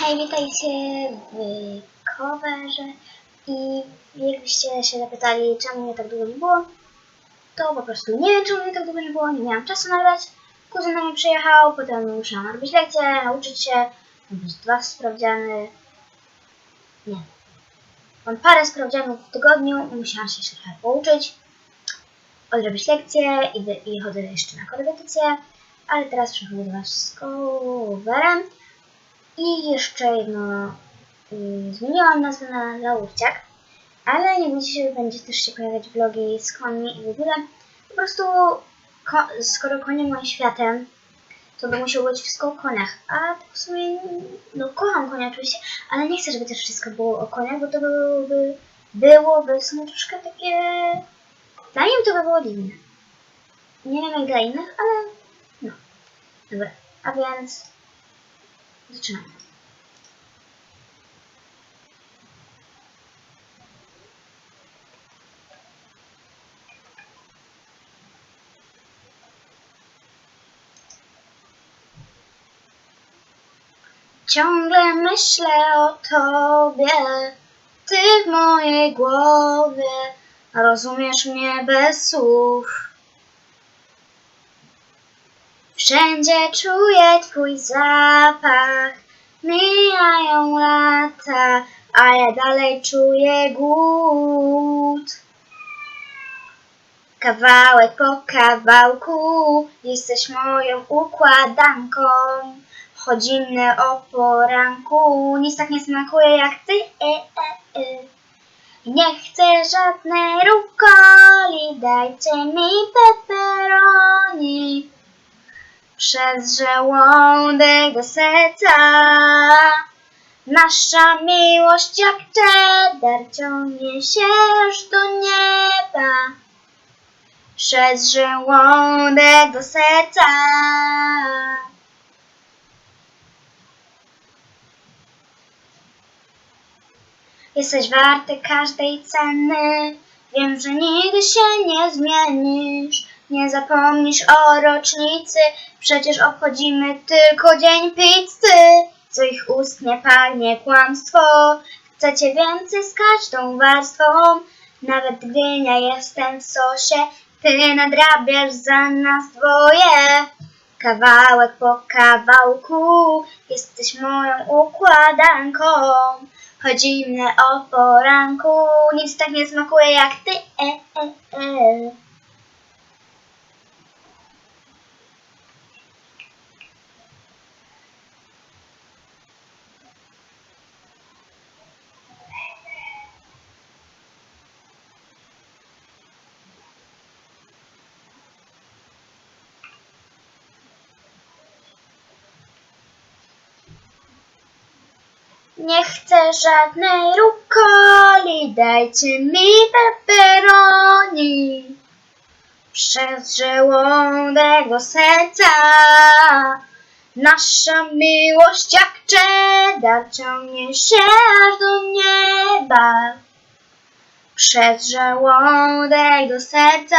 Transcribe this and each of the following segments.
Hej, witajcie w coverze i jakbyście się zapytali, czemu mnie tak długo nie było, to po prostu nie wiem, czemu mnie tak długo nie było, nie miałam czasu nagrać. Kuzyn do mnie przyjechał, potem musiałam robić lekcje, nauczyć się, robić dwa sprawdziany, nie. Mam parę sprawdzianów w tygodniu, musiałam się jeszcze trochę pouczyć, odrobić lekcje i, i chodzę jeszcze na korepetycje, ale teraz przychodzę do Was z coverem. I jeszcze jedno, y, zmieniłam nazwę na Laurciak, ale nie bójcie się, będzie też się pojawiać vlogi z końmi i w ogóle. Po prostu, ko skoro konie moim światem, to by musiało być wszystko o koniach. A tak w sumie, no kocham konia oczywiście, ale nie chcę, żeby też wszystko było o koniach, bo to byłoby, byłoby w sumie troszkę takie... Dla mnie to by było dziwne. Nie wiem jak dla innych, ale no. Dobra, a więc zaczynamy. Ciągle myślę o tobie, ty w mojej głowie, rozumiesz mnie bez słów. Wszędzie czuję twój zapach, mijają lata, a ja dalej czuję głód. Kawałek po kawałku, jesteś moją układanką. Chodzimy o poranku, nic tak nie smakuje jak ty. E, e, e. Nie chcę żadnej rukoli, dajcie mi pepperoni. Przez żołądek do serca. Nasza miłość jak cheddar ciągnie się aż do nieba. Przez żołądek do serca. Jesteś warty każdej ceny. Wiem, że nigdy się nie zmienisz. Nie zapomnisz o rocznicy. Przecież obchodzimy tylko dzień pizzy. Co ich ust nie pachnie kłamstwo. Chcecie więcej z każdą warstwą. Nawet gdy jestem w sosie, ty nadrabiasz za nas dwoje. Kawałek po kawałku, jesteś moją układanką. Chodzimy o poranku, nic tak nie smakuje jak ty. E, e, e. Nie chcę żadnej rukoli, dajcie mi pepperoni. Przez żołądek do serca Nasza miłość jak cheddar ciągnie się aż do nieba. Przez żołądek do serca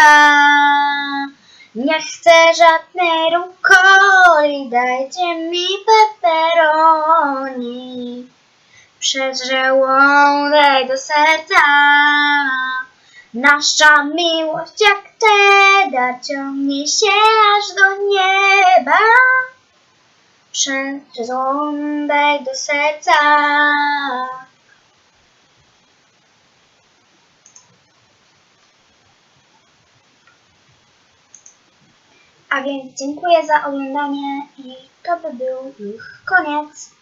Nie chcę żadnej rukoli, dajcie mi pepperoni przez żołądek do serca. Nasza miłość jak cheddar ciągnie się aż do nieba. Przez żołądek do serca. A więc dziękuję za oglądanie i to by był już koniec.